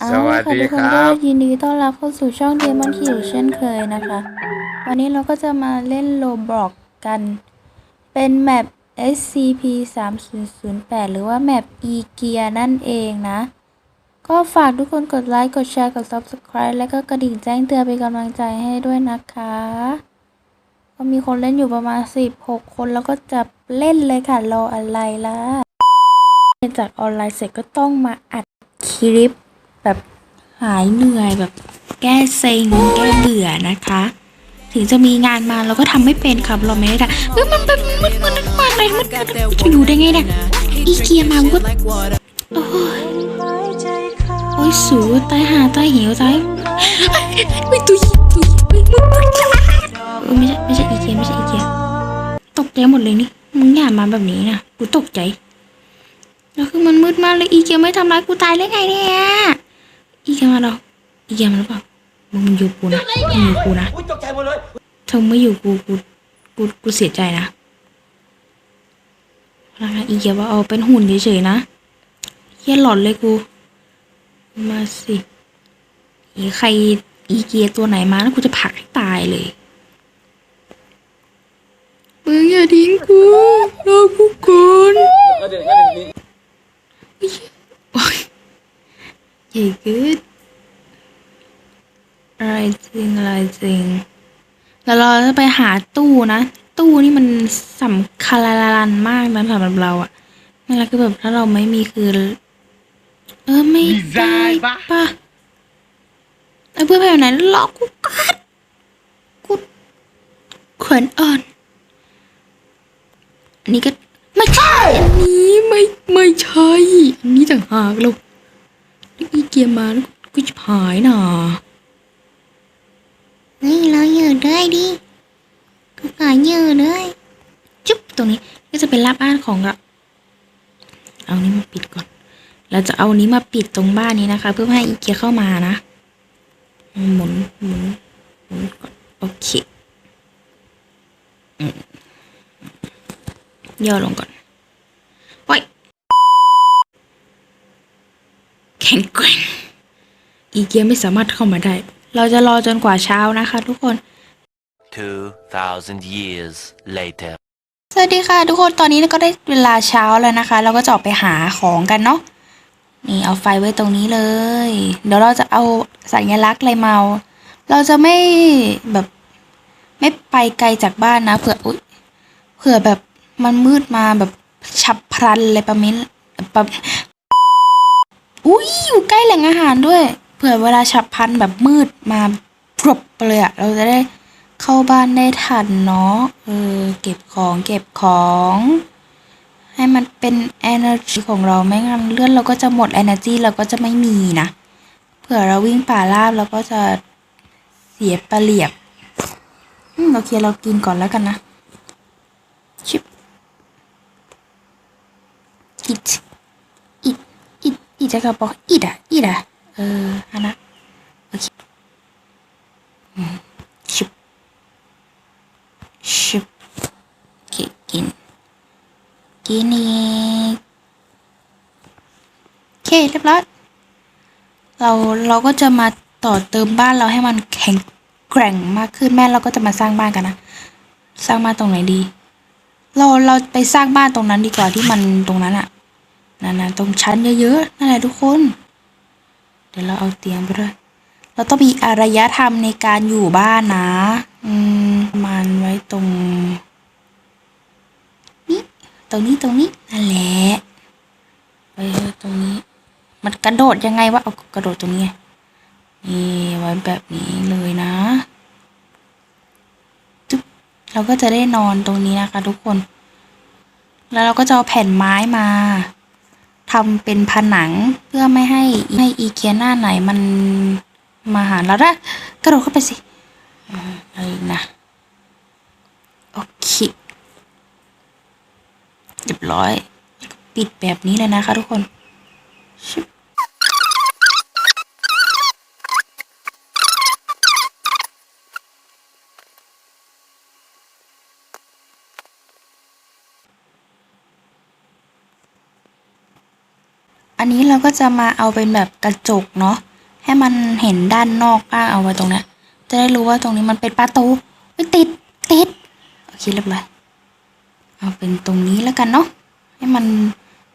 เอาสวัสดีค่ะทุกคนครัก็บยินดีต้อนรับเข้าสู่ช่องเดมอนคิวเช่นเคยนะคะ วันนี้เราก็จะมาเล่นโลบอกกัน เป็นแมป SCP 3 0 0 8หรือว่าแมป e g e a r นั่นเองนะ ก็ฝากทุกคนกดไลค์ กดแชร์ กด Subscribe แล้วก็กระดิ่งแจ้งเตือนเป็นกำลังใจให้ด้วยนะคะ ก็มีคนเล่นอยู่ประมาณ 16 คนแล้วก็จะเล่นเลยค่ะรออะไรล่ะเรียนจากออนไลน์เสร็จก็ต้องมาอัดคลิป แบบหายเหนื่อยแบบแก้เซ็งแก้เบื่อนะคะ ถึงจะมีงานมาเราก็ทำไม่เป็นครับเราไม่ได้ทำเฮ้ยมันเป็นมันมันมันมากเลยมันมันจะอยู่ได้ไงเนี่ยอีเกียมาก็โอ้ยโอ้ยสูตายหาตายเหี่ยวตายเฮ้ยตุยตุยเฮ้ยมึงไม่ใช่ไม่ใช่อีเกียไม่ใช่อีเกียตกใจหมดเลยนี่มึงอย่ามาแบบนี้นะกูตกใจแล้วคือมันมืดมากเลยอีเกียไม่ทำร้ายกูตายเลยไงเนี่ย อีเกียมาหรออีเกียมาหรือเปล่ามึงมึงอยู่กูนะมึงอยู่กูนะอุ้ยตกใจหมดเลยเธอไม่อยู่กูกูกูกูเสียใจนะนะคะอีเกียว่าเอาเป็นหุ่นเฉยๆนะเฮียหลอนเลยกูมาสิอีใครอีเกียตัวไหนมาแล้วกูจะผลักให้ตายเลยมึงอย่าทิ้งกูรอกูก่อน ใหญ่กินอะไรจริงอะไรจริงแล้วเราจะไปหาตู้นะ ตู้นี่มันสำคัญลันมากนะสำหรับเราอะนั่นแหละคือแบบถ้าเราไม่มีคือ เออไม่ได้ปะไอ้เพื่อนไปไหนหลอกกูกัดกูเขินอ่อน อันนี้ก็ไม่ใช่ อันนี้ไม่ไม่ใช่ อันนี้ต่างหากเรา อีเกียมาแล้วกูจะหายน่ะนี่เราเหยื่อด้วยดิก็ขายเหยื่อด้วยจุ๊บตรงนี้ก็จะเป็นรับบ้านของเราเอานี้มาปิดก่อน เราจะเอานี้มาปิดตรงบ้านนี้นะคะ เพื่อให้อีเกียเข้ามานะ หมุนหมุนหมุนก่อนโอเคย่อลงก่อนไว้แข็งแกร่ง อีเกียไม่สามารถเข้ามาได้ เราจะรอจนกว่าเช้านะคะทุกคน 2,000 years later. สวัสดีค่ะทุกคนตอนนี้ก็ได้เวลาเช้าแล้วนะคะ เราก็จะออกไปหาของกันเนาะนี่เอาไฟไว้ตรงนี้เลย เดี๋ยวเราจะเอาสัญลักษณ์อะไรมาเอาเราจะไม่แบบไม่ไปไกลจากบ้านนะเผื่ออุ๊ยเผื่อแบบมันมืดมาแบบฉับพลันเลยประมินประ อุ้ยอยู่ใกล้แหล่งอาหารด้วย เผื่อเวลาฉับพันแบบมืดมาพรบไปลยอะเราจะได้เข้าบ้านได้ทันเนาะเออเก็บของเก็บของ ให้มันเป็น energy ของเราไม่งั้นเลือดเราก็จะหมด energy เราก็จะไม่มีนะ เผื่อเราวิ่งป่าราบเราก็จะเสียเปรียบอืมโอเคเรากินก่อนแล้วกันนะชิบอิดอิด อิดอิดจะกระบอกอิดะอิดะเอออันนะโอเคชิบชิบโอเกินกินอีกโอเคเรียบร้อยเราเราก็จะมาต่อเติมบ้านเราให้มันแข็งแกร่งมากขึ้นแม่เราก็จะมาสร้างบ้านกันนะ สร้างบ้านตรงไหนดี เราเราไปสร้างบ้านตรงนั้นดีกว่าที่มันตรงนั้นอะ นั่นนะตรงชั้นเยอะๆนั่นแหละทุกคน เดี๋ยวเราเอาเตียงไปด้วยเราต้องมีอารยธรรมในการอยู่บ้านนะ อืมประมันไว้ตรงนี่ตรงนี้ตรงนี้นั่นแหละไว้ตรงนี้ มันกระโดดยังไงวะเอากระโดดตรงนี้นี่ไว้แบบนี้เลยนะจุ๊บเราก็จะได้นอนตรงนี้นะคะ ทุกคน แล้วเราก็จะเอาแผ่นไม้มา ทำเป็นผนังเพื่อไม่ให้ให้อีเกียหน้าไหนมันมาหาเราได้กระโดดเข้าไปสิอืมอะไรนะโอเคเรียบร้อย ปิดแบบนี้เลยนะคะทุกคนชิบ อันนี้เราก็จะมาเอาเป็นแบบกระจกเนาะให้มันเห็นด้านนอกบ้างเอาไว้ตรงเนี้ยจะได้รู้ว่าตรงนี้มันเป็นประตูไม่ติดติดโอเคเรียบร้อยเอาเป็นตรงนี้แล้วกันเนาะให้มัน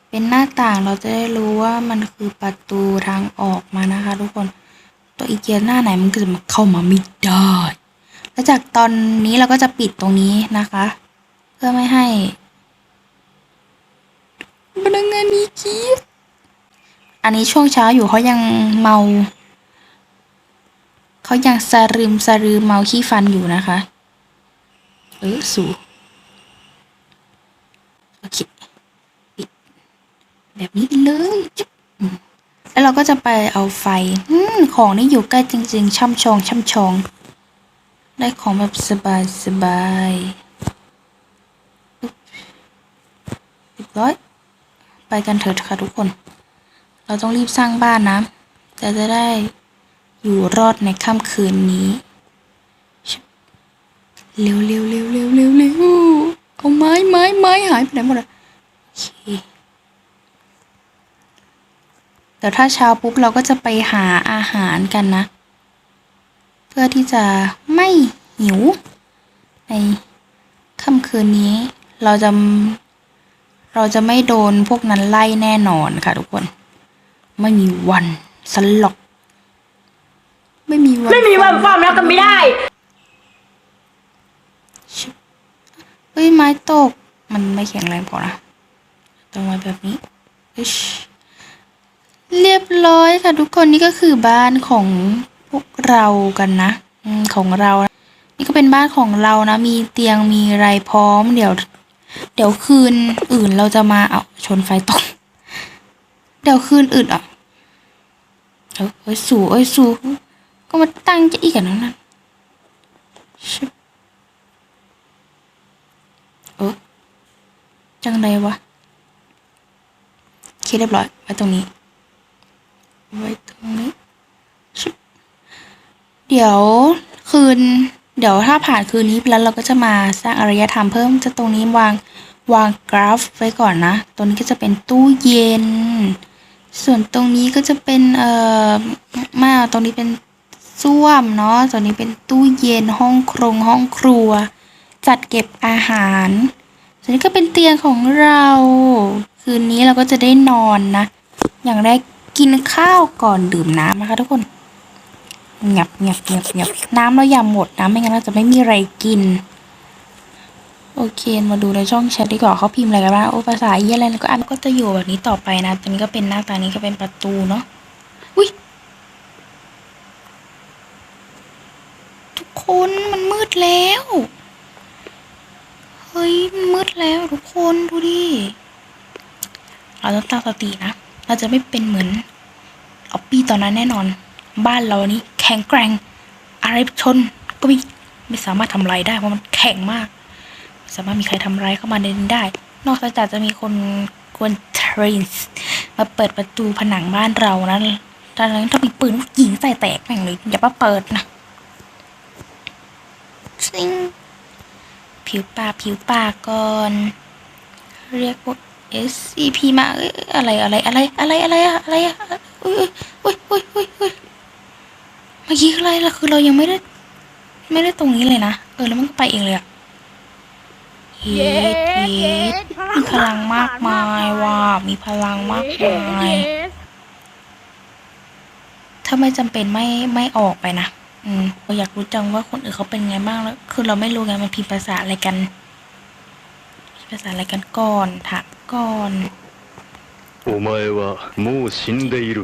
เป็นหน้าต่างเราจะได้รู้ว่ามันคือประตูทางออกมานะคะ ทุกคนตัวอีเกียหน้าไหนมันก็จะมาเข้ามาไม่ได้แล้วจากตอนนี้เราก็จะปิดตรงนี้นะคะ เพื่อไม่ให้พนักงานมีคีด อันนี้ช่วงเช้าอยู่เขายังเมาเขายังสรึมสรือเมาขี้ฟันอยู่นะคะ เออสูโอเคปิดแบบนี้ไปเลยแล้วเราก็จะไปเอาไฟอของนี่อยู่ใกล้จริง ๆ ช่ำชองช่ำชอง ได้ของแบบสบายสบายเรียบร้อย ไปกันเถิดค่ะทุกคน เราต้องรีบสร้างบ้านนะจะจะได้อยู่รอดในค่ำคืนนี้ เร็วเร็วเร็วเร็วเร็วเร็วเอาไม้ไม้ไม้หายไปไหนหมดอะโอเคเดี๋ยวถ้าเช้าปุ๊บเราก็จะไปหาอาหารกันนะ เพื่อที่จะไม่หิว ในค่ำคืนนี้ เราจะเราจะไม่โดนพวกนั้นไล่แน่นอนค่ะทุกคน ไม่มีวันสลอกไม่มีวันไม่มีวันความรักกันไม่ได้ชิบเฮ้ยไม้ตก มันไม่แข็งแรงพอนะต้องไว้แบบนี้อิ๊ชเรียบร้อยค่ะทุกคนนี่ก็คือบ้านของพวกเรากันนะอืมของเรา นี่ก็เป็นบ้านของเรานะ มีเตียงมีอะไรพร้อม เดี๋ยว เดี๋ยวคืนอื่นเราจะมาเอาชนไฟตก เดี๋ยวคืนอื่นอะเอ้ยเอ้ยสูเอ้ยสูก็มาตั้งจะอีกอันนั้นนะชิบเออจังไรวะโอเคเรียบร้อยไว้ตรงนี้ ไว้ตรงนี้ชิบเดี๋ยวคืน เดี๋ยวถ้าผ่านคืนนี้ไปแล้วเราก็จะมาสร้างอารยธรรมเพิ่มจะตรงนี้วางวางกราฟไว้ก่อนนะตรงนี้ก็จะเป็นตู้เย็น ส่วนตรงนี้ก็จะเป็นเอ่อมาตรงนี้เป็นส้วมเนาะส่วนนี้เป็นตู้เย็นห้องครงห้องครัว จัดเก็บอาหาร ส่วนนี้ก็เป็นเตียงของเรา คืนนี้เราก็จะได้นอนนะ อย่างแรกกินข้าวก่อนดื่มน้ำนะคะทุกคนเงียบเงียบเงียบเงียบน้ำเราอย่าหมดนะไม่งั้นเราจะไม่มีอะไรกิน โอเค มาดูในช่องแชทดีกว่าเขาพิมพ์อะไรกันบ้างโอ้ภาษาเยี่ยอะไรแล้วก็อันก็จะอยู่แบบนี้ต่อไปนะตรงนี้ก็เป็นหน้าตานี้ก็เป็นประตูเนาะอุ้ยทุกคนมันมืดแล้วเฮ้ยมันมืดแล้วทุกคนดูดิเราต้องตั้งสตินะเราจะไม่เป็นเหมือนออปปี้ตอนนั้นแน่นอน บ้านเรานี้แข็งแกร่งอะไรชนก็ไม่ไม่สามารถทำอะไรได้เพราะมันแข็งมาก สามารถมีใครทำอะไรายเข้ามาในนี้ได้ นอกจากจะมีคนควรเทรนส์มาเปิดประตูผนังบ้านเรานะตอนนั้นถ้ามีปืนยิงใส่แตกแม่งเลยอย่ามาเปิดนะซิงผิวปากผิวปากก่อน เรียกพวก SCP มาเอ้ยอะไรอะไรอะไรอะไรอะไรอะอะไรอะอุ้ยอุ้ยอุ้ยอุ้ยอุ้ยเมื่อกี้คืออะไรล่ะคือเรายังไม่ได้ ไม่ได้ตรงนี้เลยนะ เออแล้วมันก็ไปเองเลยอะ เย็ดเย็ดมีพลังมากมายว่ะมีพลังมากมาย ถ้าไม่จำเป็นไม่ไม่ออกไปนะ อืมเราอยากรู้จังว่าคนอื่นเขาเป็นไงบ้างแล้ว คือเราไม่รู้ไงมันพิมพ์ภาษาอะไรกันพิมพ์ภาษาอะไรกันก่อนถามก่อน お前はもう死んでいる。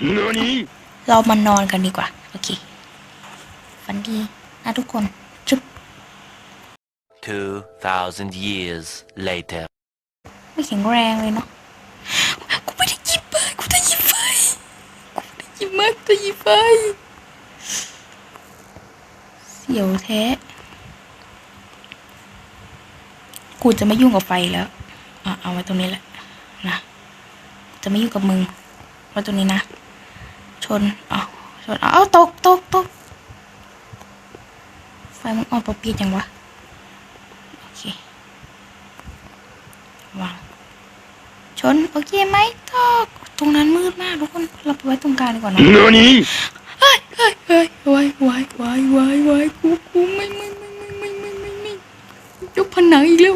何 เรามานอนกันดีกว่า โอเค ฝันดีนะทุกคน จุ๊บ 2,000 years later. ไม่แข็งแรงเลยเนาะกูไม่ได้ยิบไปกูได้ยิบไฟกูได้ยิบมากกูได้ยิบไฟเสียวแท้ กูจะไม่ยุ่งกับไฟแล้วอะเอาไว้ตรงนี้แหละนะจะไม่ยุ่งกับมึงไว้ตรงนี้นะ ชนเอาชนอาเอตกตกตกไฟมึงอ่อนปอเปียกยังวะ โอเค วาง ชนโอเคไหมตกตรงนั้นมืดมากทุกคนเราไปไว้ตรงกลางดีกว่าเนอะ何ฮ้ยเฮ้ยเฮ้ยวายวายวายวายกูกูไม่ไม่ไม่ไม่ไม่ไม่ไม่ไม่ยกผนังอีกแล้ว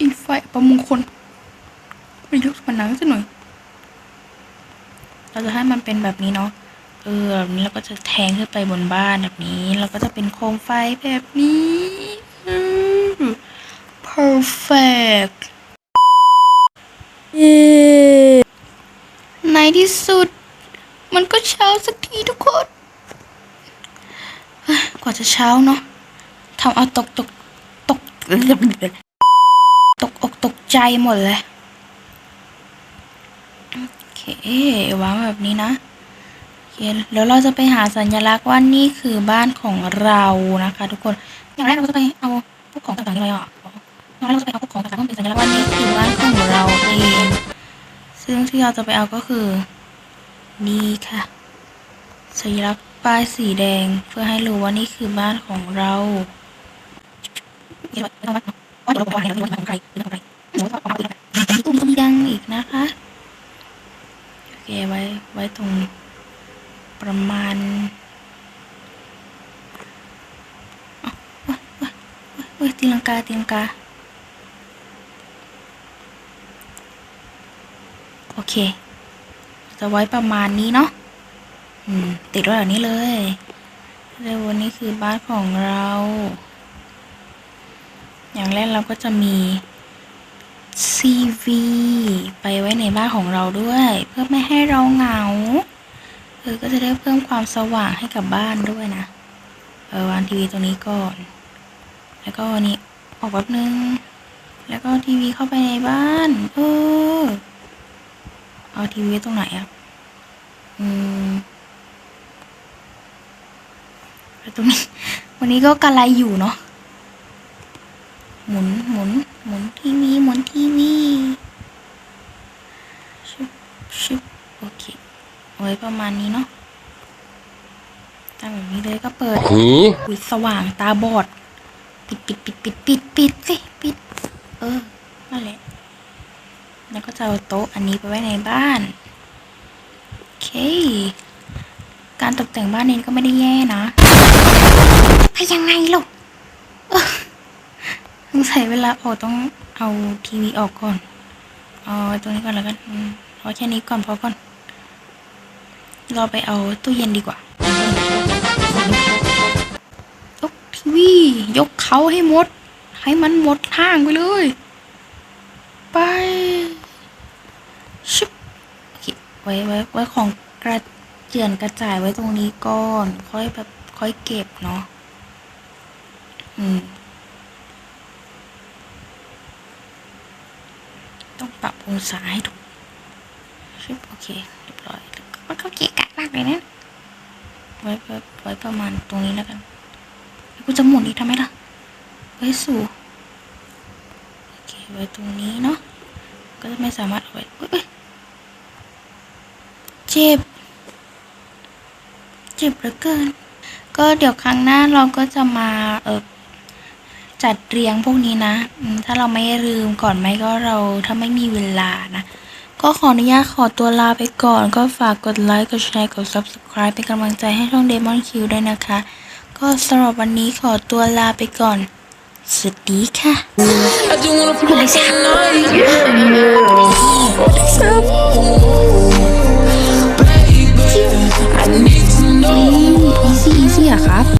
อีไฟประมงคลไปยกผนังซะหน่อย เราจะให้มันเป็นแบบนี้เนาะเออแบบนี้เราก็จะแทงขึ้นไปบนบ้านแบบนี้ เราก็จะเป็นโคมไฟแบบนี้อืม perfect เย้ ในที่สุด มันก็เช้าสักทีทุกคนกว่าจะเช้าเนาะทำเอาตกตกตกตกอกตกใจหมดเลยโอเควางแบบนี้นะโอเคเดี๋ยวเราจะไปหาสัญลักษณ์ว่านี่คือบ้านของเรานะคะ ทุกคน อย่างแรกเราจะไปเอาพวกของต่างๆที่เราออ กอย่างแรกเราจะไปเอาพวกของต่างๆที่เป็นสัญลักษณ์ว่านี่คือบ้านของเราเองซึ่งที่เราจะไปเอาก็คือ นี่ค่ะ สัญลักษณ์ป้ายสีแดงเพื่อให้รู้ว่านี่คือบ้านของเราตุ้มยังอีกนะคะโอเคไว้ไว้ตรงประมาณอ้าวว้ยเว้ยเว้ยเว้ยตีลังกาตีลังกา โอเค จะไว้ประมาณนี้เนาะอืมติดไว้แบบนี้เลยแล้ววันนี้คือบ้านของเรา อย่างแรกเราก็จะมี CV ไปไว้ในบ้านของเราด้วย เพื่อไม่ให้เราเหงาเออก็จะได้เพิ่มความสว่างให้กับบ้านด้วยนะ เออวางทีวีตรงนี้ก่อน แล้วก็อันนี้ออกแป๊บนึง แล้วก็ทีวีเข้าไปในบ้าน เออ เอาทีวีไว้ตรงไหนอะอืมไว้ตรงนี้ วันนี้ก็กะไรอยู่เนาะ หมุนหมุนหมุนทีวีหมุนทีวีชิบชิบโอเคเอาไว้ประมาณนี้เนาะตั้งแบบนี้เลยก็เปิดอุ้ยสว่างตาบอด ปิดปิดปิดปิดปิดปิดสิ ปิด เออนั่นแหละ แล้วก็จะเอาโต๊ะอันนี้ไปไว้ในบ้าน โอเค การตกแต่งบ้านนี้ก็ไม่ได้แย่นะถ้ายังไงลูกสงสัยเวลาออกต้องเอาทีวีออกก่อน เอาไว้ตรงนี้ก่อนแล้วกันอืมเอาแค่นี้ก่อนพอก่อน เราไปเอาตู้เย็นดีกว่า ยกทีวี ยกเขาให้หมด ให้มันหมดห้างไปเลย ไปชุบโอเค ไว้ไว้ไว้ของกระเจือนกระจายไว้ตรงนี้ก่อน ค่อยแบบค่อยเก็บเนาะอืม ต้องปรับองศาให้ถูกชึบโอเคเรียบร้อยมันก็เกะกะมากเลยนะไว้ไว้ไว้ประมาณตรงนี้แล้วกันกูจะหมุนอีกทำไมล่ะไว้สู่โอเคไว้ตรงนี้เนาะก็จะไม่สามารถเอาไว้อย เจ็บ เจ็บเหลือเกิน ก็เดี๋ยวครั้งหน้าเราก็จะมาเออจัดเรียงพวกนี้นะอืมถ้าเราไม่ลืมก่อนไหมก็เราถ้าไม่มีเวลานะ ก็ขออนุญาตขอตัวลาไปก่อน ก็ฝากกดไลค์ กดแชร์ กด subscribe เป็นกำลังใจให้ช่อง Demon Q ด้วยนะคะ ก็สำหรับวันนี้ขอตัวลาไปก่อน สวัสดีค่ะ I just wanna play tonight. นี่นี่นี่อะครับ